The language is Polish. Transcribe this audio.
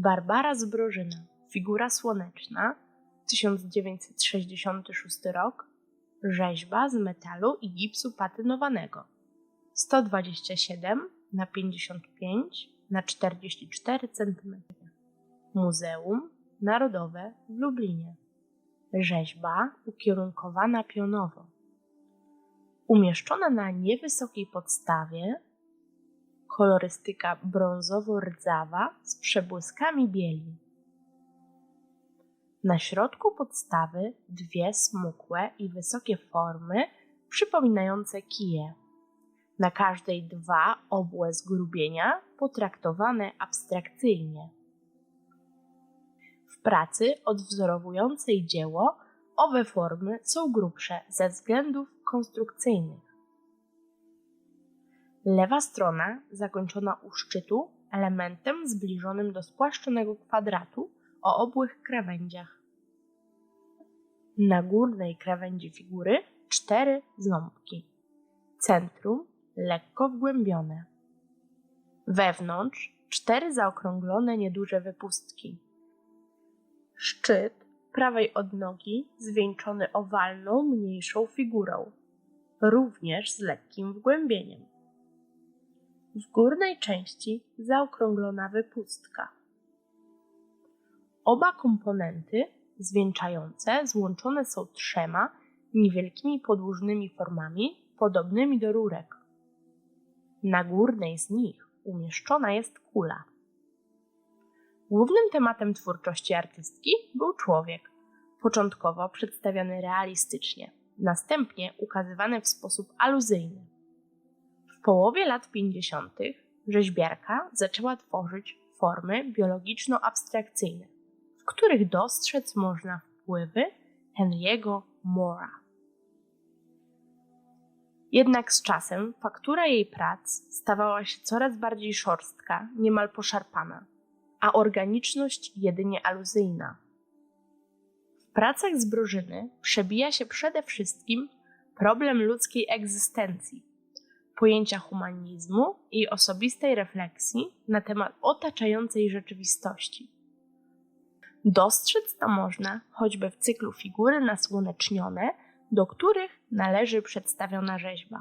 Barbara Zbrożyna, figura słoneczna, 1966 rok, rzeźba z metalu i gipsu patynowanego, 127 na 55 na 44 cm. Muzeum Narodowe w Lublinie. Rzeźba ukierunkowana pionowo. Umieszczona na niewysokiej podstawie, kolorystyka brązowo-rdzawa z przebłyskami bieli. Na środku podstawy dwie smukłe i wysokie formy przypominające kije. Na każdej dwa obłe zgrubienia potraktowane abstrakcyjnie. W pracy odwzorowującej dzieło owe formy są grubsze ze względów konstrukcyjnych. Lewa strona zakończona u szczytu elementem zbliżonym do spłaszczonego kwadratu o obłych krawędziach. Na górnej krawędzi figury cztery ząbki. Centrum lekko wgłębione. Wewnątrz cztery zaokrąglone nieduże wypustki. Szczyt prawej odnogi zwieńczony owalną, mniejszą figurą, również z lekkim wgłębieniem. W górnej części zaokrąglona wypustka. Oba komponenty zwieńczające złączone są trzema niewielkimi podłużnymi formami podobnymi do rurek. Na górnej z nich umieszczona jest kula. Głównym tematem twórczości artystki był człowiek, początkowo przedstawiany realistycznie, następnie ukazywany w sposób aluzyjny. Połowie lat 50. rzeźbiarka zaczęła tworzyć formy biologiczno-abstrakcyjne, w których dostrzec można wpływy Henry'ego Mora. Jednak z czasem faktura jej prac stawała się coraz bardziej szorstka, niemal poszarpana, a organiczność jedynie aluzyjna. W pracach Zbrożyny przebija się przede wszystkim problem ludzkiej egzystencji, pojęcia humanizmu i osobistej refleksji na temat otaczającej rzeczywistości. Dostrzec to można choćby w cyklu figury nasłonecznione, do których należy przedstawiona rzeźba.